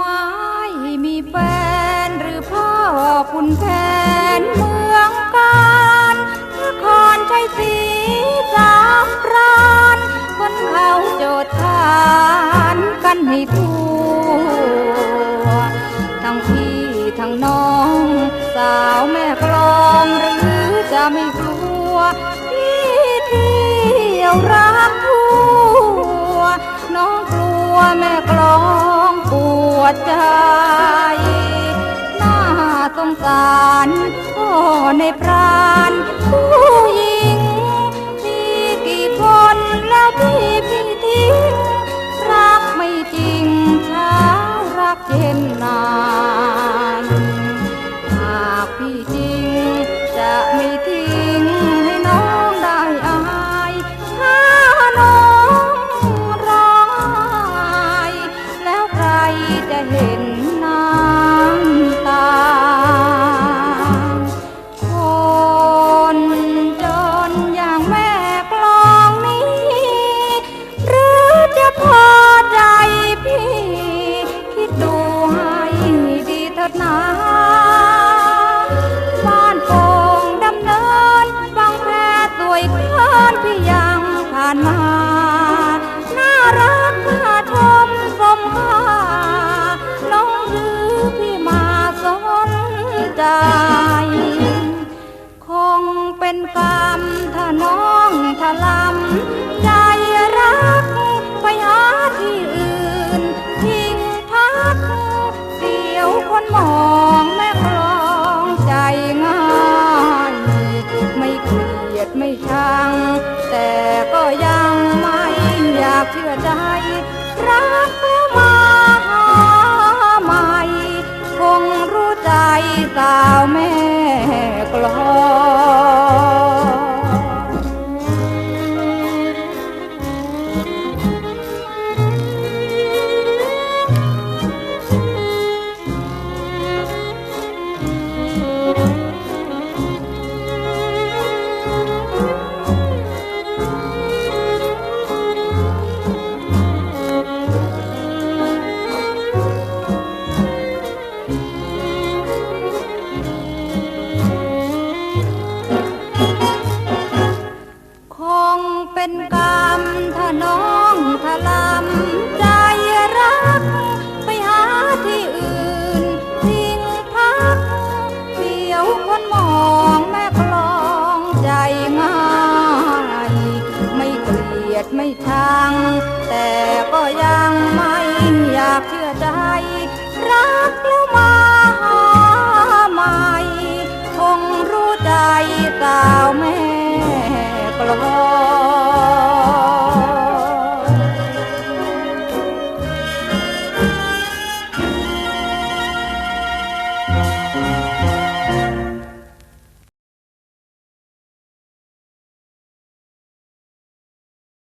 ไม่มีแฟนหรือพ่อคุณแผนเมืองการนครชัยศรีสามปรานคนเขาโจททานกันให้ทั่วทั้งพี่ทั้งน้อง สาวแม่กลองหรือจะไม่กลัวที่เที่ยวรักทั่วน้องกลัวแม่ ใจน่าสงสารพ่อในพรานผู้านมา น่ารักน่าชมสมค่าน้องหรือพี่มาสนใจ คงเป็นกรรมถ้าน้องถ้าลำใจรัก ไปหาที่อื่น ทิ้งพักเดียวคนมอง ไม่ชังแต่ก็ยังไม่อยากเชื่อใจ องแม่กลองใจง่ายไม่เกลียดไม่ชัง แต่ก็ยังไม่อยากเชื่อใจ รักแล้วมาหาใหม่ คงรู้ใจสาวแม่กลอง